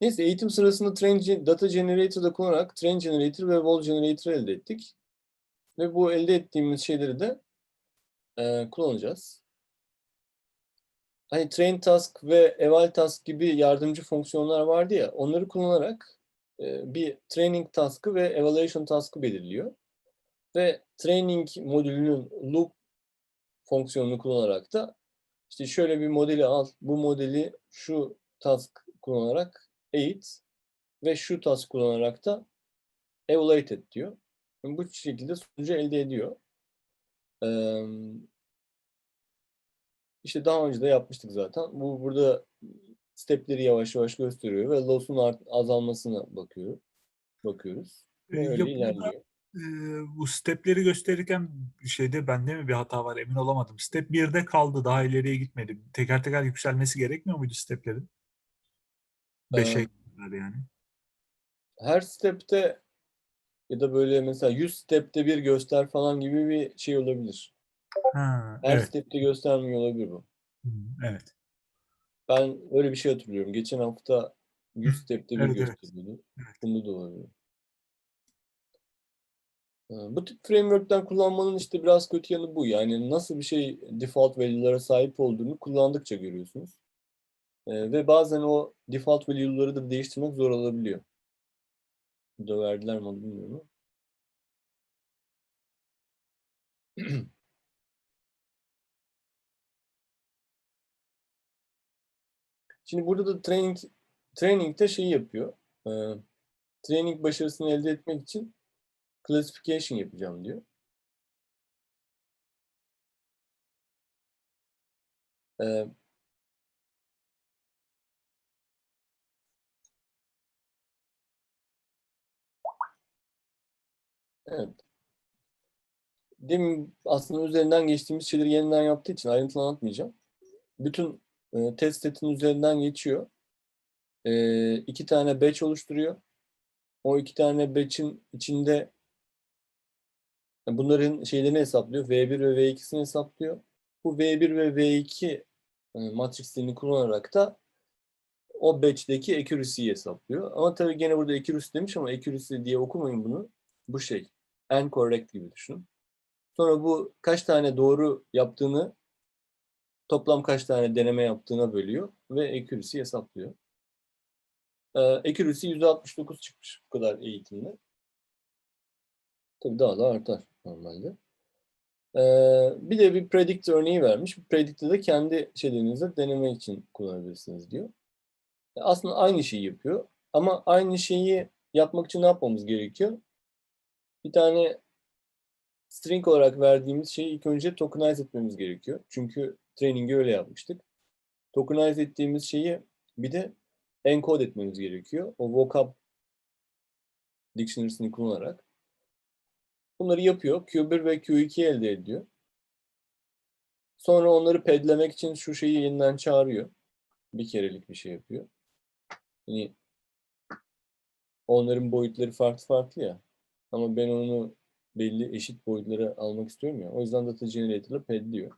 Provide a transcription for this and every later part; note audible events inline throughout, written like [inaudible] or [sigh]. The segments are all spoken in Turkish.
Neyse eğitim sırasında train, data generator'da kullanarak train generator ve wall generator elde ettik. Ve bu elde ettiğimiz şeyleri de e, kullanacağız. Hani train task ve eval task gibi yardımcı fonksiyonlar vardı ya, onları kullanarak e, bir training task'ı ve evaluation task'ı belirliyor. Ve training modülünün loop fonksiyonunu kullanarak da işte şöyle bir modeli al, bu modeli şu task kullanarak eğit ve şu task kullanarak da evaluate et diyor. Bu şekilde sonucu elde ediyor. Eee işte daha önce de yapmıştık zaten. Bu burada stepleri yavaş yavaş gösteriyor ve loss'un azalmasına bakıyor. Bakıyoruz. Ee, öyle ilerliyor. e, bu stepleri gösterirken şeyde bende mi bir hata var emin olamadım. Step 1'de kaldı daha ileriye gitmedi. Teker teker yükselmesi gerekmiyor muydu steplerin? 5'e Ee, kadar yani. Her step'te ya da böyle mesela 100 step'te bir göster falan gibi bir şey olabilir. Ha, Her evet. step'te göstermiyor olabilir bu. Evet. Ben öyle bir şey hatırlıyorum. Geçen hafta 100 step'te bir Evet, evet. gösteriyordu. Evet. Bunda da olabilir. Ee, Bu tip framework'ten kullanmanın işte biraz kötü yanı bu. Yani nasıl bir şey default value'lara sahip olduğunu kullandıkça görüyorsunuz. Ee, Ve bazen o default value'ları da değiştirmek zor olabiliyor. Burada verdiler mi onu bilmiyorum. [clears throat] Şimdi burada da training training'de şeyi yapıyor. Ee, training başarısını elde etmek için classification yapacağım diyor. Ee, evet. Demin aslında üzerinden geçtiğimiz şeyleri yeniden yaptığı için ayrıntılı anlatmayacağım. Bütün e, test setin üzerinden geçiyor. E, iki tane batch oluşturuyor. O iki tane batch'in içinde bunların şeylerini hesaplıyor. V1 ve V2'sini hesaplıyor. Bu V1 ve V2 e, matrislerini kullanarak da o batch'teki accuracy'yi hesaplıyor. Ama tabii gene burada accuracy demiş ama accuracy diye okumayın bunu. Bu şey, en correct gibi düşünün. Sonra bu kaç tane doğru yaptığını toplam kaç tane deneme yaptığına bölüyor ve accuracy hesaplıyor. Ee, accuracy %69 çıkmış bu kadar eğitimde. Tabii daha da artar normalde. Ee, bir de bir predict örneği vermiş. Bu predict'i de kendi şeylerinizde deneme için kullanabilirsiniz diyor. Aslında aynı şeyi yapıyor. Ama aynı şeyi yapmak için ne yapmamız gerekiyor? Bir tane string olarak verdiğimiz şeyi ilk önce tokenize etmemiz gerekiyor. Çünkü training'i öyle yapmıştık. Tokenize ettiğimiz şeyi bir de encode etmemiz gerekiyor. O vocab dictionary'sini kullanarak. Bunları yapıyor. Q1 ve Q2 elde ediyor. Sonra onları pedlemek için şu şeyi yeniden çağırıyor. Bir kerelik bir şey yapıyor. Yani onların boyutları farklı farklı ya. Ama ben onu belli eşit boyutlara almak istiyorum ya. O yüzden data generator'la pedliyor.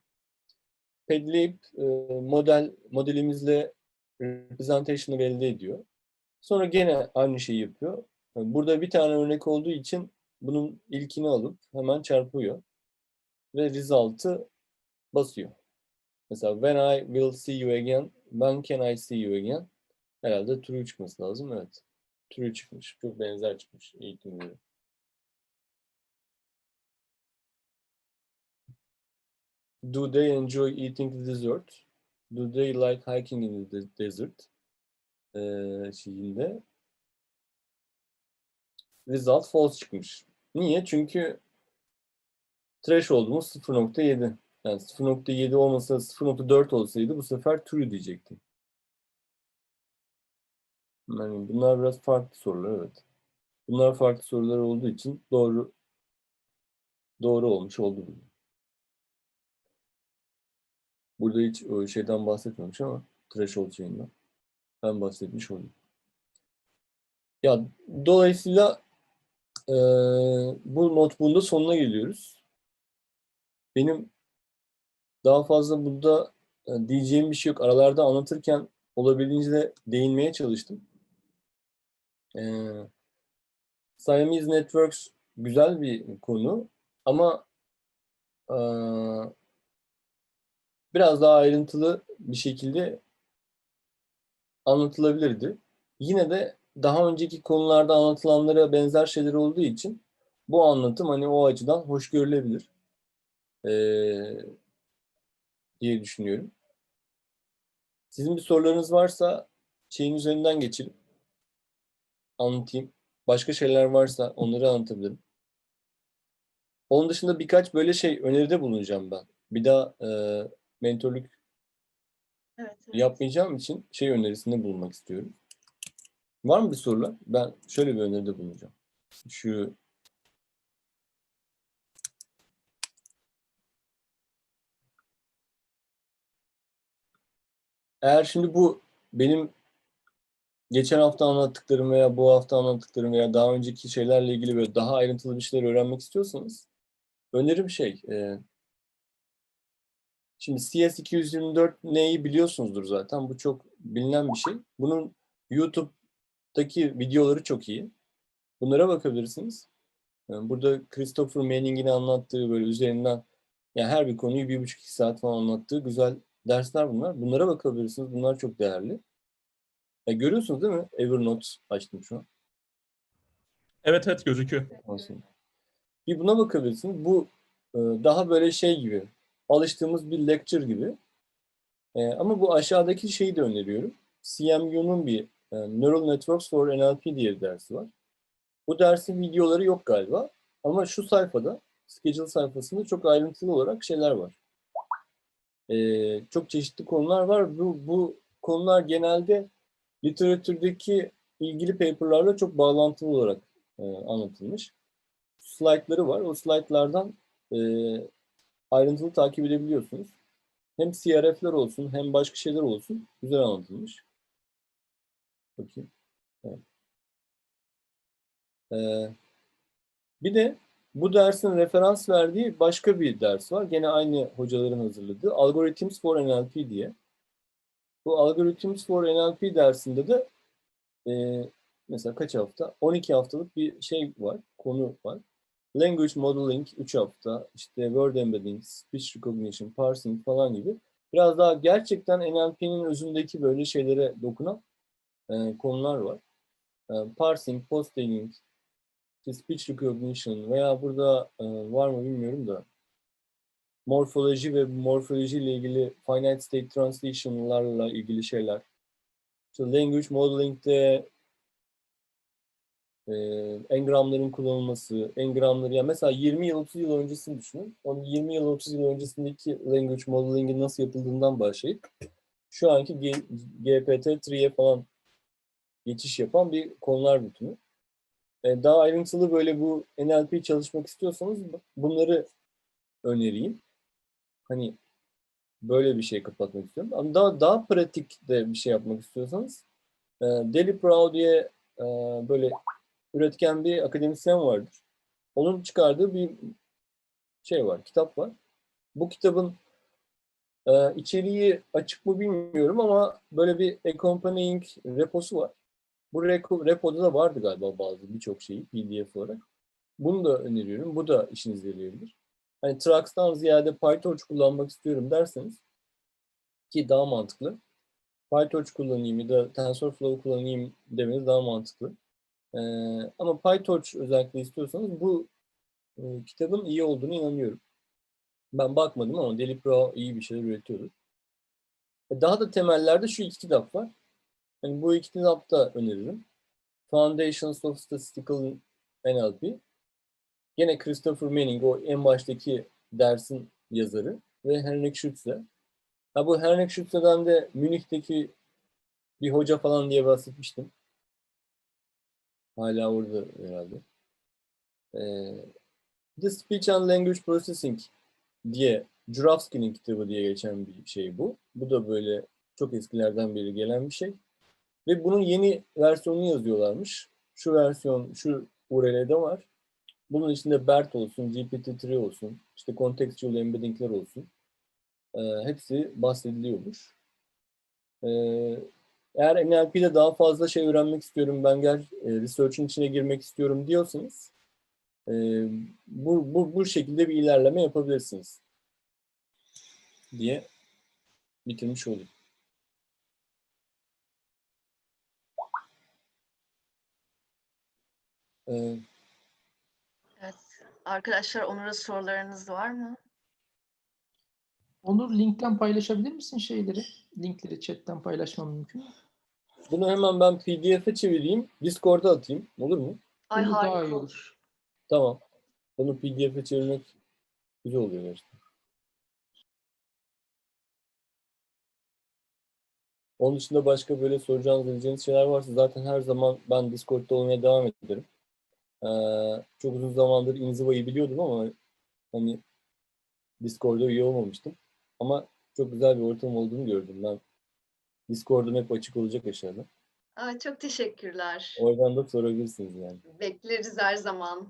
Pedleyip e, model modelimizle representation'ı elde ediyor. Sonra gene aynı şeyi yapıyor. Burada bir tane örnek olduğu için bunun ilkini alıp hemen çarpıyor. Ve result'ı basıyor. Mesela when I will see you again, when can I see you again? Herhalde true çıkması lazım. Evet. True çıkmış. Çok benzer çıkmış eğitimleri. Do they enjoy eating the dessert? Do they like hiking in the desert? Ee, şeyinde result false çıkmış. Niye? Çünkü threshold'umuz 0.7. Yani 0.7 olmasa 0.4 olsaydı bu sefer true diyecekti. Yani bunlar biraz farklı sorular evet. Bunlar farklı sorular olduğu için doğru doğru olmuş oldu. Burada hiç o şeyden bahsetmemiş ama threshold şeyinden. Ben bahsetmiş oldum. Ya dolayısıyla eee bu notebook'un da sonuna geliyoruz. Benim daha fazla burada e, diyeceğim bir şey yok. Aralarda anlatırken olabildiğince de değinmeye çalıştım. Ee, Siamese Networks güzel bir konu ama eee, biraz daha ayrıntılı bir şekilde anlatılabilirdi. Yine de daha önceki konularda anlatılanlara benzer şeyler olduğu için bu anlatım hani o açıdan hoş görülebilir eee, diye düşünüyorum. Sizin bir sorularınız varsa şeyin üzerinden geçelim. Anlatayım. Başka şeyler varsa onları anlatabilirim. Onun dışında birkaç böyle şey öneride bulunacağım ben. Bir daha eee mentorluk Evet, evet. yapmayacağım için şey önerisinde bulunmak istiyorum. Var mı bir sorular? Ben şöyle bir öneride bulunacağım. Şu eğer şimdi bu benim geçen hafta anlattıklarım veya bu hafta anlattıklarım veya daha önceki şeylerle ilgili böyle daha ayrıntılı bir şeyler öğrenmek istiyorsanız önerim şey e, Şimdi CS224N'yi biliyorsunuzdur zaten. Bu çok bilinen bir şey. Bunun YouTube'daki videoları çok iyi. Bunlara bakabilirsiniz. Yani burada Christopher Manning'in anlattığı böyle üzerinden yani her bir konuyu bir buçuk iki saat falan anlattığı güzel dersler bunlar. Bunlara bakabilirsiniz. Bunlar çok değerli. Ya görüyorsunuz değil mi? Evernote açtım şu an. Evet evet gözüküyor. Olsun. Bir buna bakabilirsiniz. Bu e, daha böyle şey gibi, alıştığımız bir lecture gibi. E, ama bu aşağıdaki şeyi de öneriyorum. CMU'nun bir e, Neural Networks for NLP diye bir dersi var. Bu dersin videoları yok galiba. Ama şu sayfada, schedule sayfasında çok ayrıntılı olarak şeyler var. E, çok çeşitli konular var. Bu, bu konular genelde literatürdeki ilgili paperlarla çok bağlantılı olarak e, anlatılmış slaytları var. O slaytlardan e, ayrıntılı takip edebiliyorsunuz. Hem CRF'ler olsun hem başka şeyler olsun güzel anlatılmış. Bakayım. Evet. Ee, bir de bu dersin referans verdiği başka bir ders var. Gene aynı hocaların hazırladığı Algorithms for NLP diye. Bu Algorithms for NLP dersinde de e, mesela kaç hafta? 12 haftalık bir şey var, konu var. Language modeling 3 hafta, işte word embedding, speech recognition, parsing falan gibi biraz daha gerçekten NLP'nin özündeki böyle şeylere dokunan e, konular var. E, parsing, post-tagging, işte speech recognition veya burada e, var mı bilmiyorum da morfoloji ve morfoloji ile ilgili finite state translation'larla ilgili şeyler. İşte language modeling'de e, engramların kullanılması, engramları yani mesela 20 yıl 30 yıl öncesini düşünün. Onun 20 yıl 30 yıl öncesindeki language modeling'in nasıl yapıldığından başlayıp şu anki G- GPT-3'ye falan geçiş yapan bir konular bütünü. E, daha ayrıntılı böyle bu NLP çalışmak istiyorsanız bunları önereyim. Hani böyle bir şey kapatmak istiyorum. Ama daha daha pratik de bir şey yapmak istiyorsanız e, Deli Brow diye e, böyle üretken bir akademisyen vardır. Onun çıkardığı bir şey var, kitap var. Bu kitabın e, içeriği açık mı bilmiyorum ama böyle bir accompanying reposu var. Bu repo, repoda da vardı galiba bazı birçok şeyi PDF olarak. Bunu da öneriyorum. Bu da işinize yarayabilir. Hani Trax'tan ziyade PyTorch kullanmak istiyorum derseniz ki daha mantıklı. PyTorch kullanayım ya da TensorFlow kullanayım demeniz daha mantıklı. Ee, ama PyTorch özellikle istiyorsanız bu e, kitabın iyi olduğunu inanıyorum. Ben bakmadım ama Deli Pro iyi bir şeyler üretiyordu. E, Daha da temellerde şu iki kitap var. Yani bu iki kitap da öneririm. Foundations of Statistical NLP. Gene Christopher Manning o en baştaki dersin yazarı ve Henrik Schütze. Ha bu Henrik Schütze'den de Münih'teki bir hoca falan diye bahsetmiştim. Hala orada herhalde. Ee, The Speech and Language Processing diye Jurafsky'nin kitabı diye geçen bir şey bu. Bu da böyle çok eskilerden beri gelen bir şey. Ve bunun yeni versiyonunu yazıyorlarmış. Şu versiyon, şu URL'de var. Bunun içinde BERT olsun, GPT-3 olsun, işte contextual embedding'ler olsun. Ee, hepsi bahsediliyormuş. Ee, Eğer NLP'de daha fazla şey öğrenmek istiyorum, ben gel e, research'ın içine girmek istiyorum diyorsanız e, bu, bu, bu şekilde bir ilerleme yapabilirsiniz diye bitirmiş olayım. Ee, Evet. Arkadaşlar Onur'a sorularınız var mı? Onur linkten paylaşabilir misin şeyleri? Linkleri chatten paylaşmam mümkün mü? Bunu hemen ben PDF'e çevireyim, Discord'a atayım. Olur mu? Ay Olur, daha harika olur. olur. Tamam. Bunu PDF'e çevirmek güzel oluyor gerçekten. Onun dışında başka böyle soracağınız, edeceğiniz şeyler varsa zaten her zaman ben Discord'da olmaya devam ederim. Ee, çok uzun zamandır Inziva'yı biliyordum ama hani Discord'da üye olmamıştım. Ama çok güzel bir ortam olduğunu gördüm. Ben Discord'um hep açık olacak aşağıda. Ay, çok teşekkürler. Oradan da sorabilirsiniz yani. Bekleriz her zaman.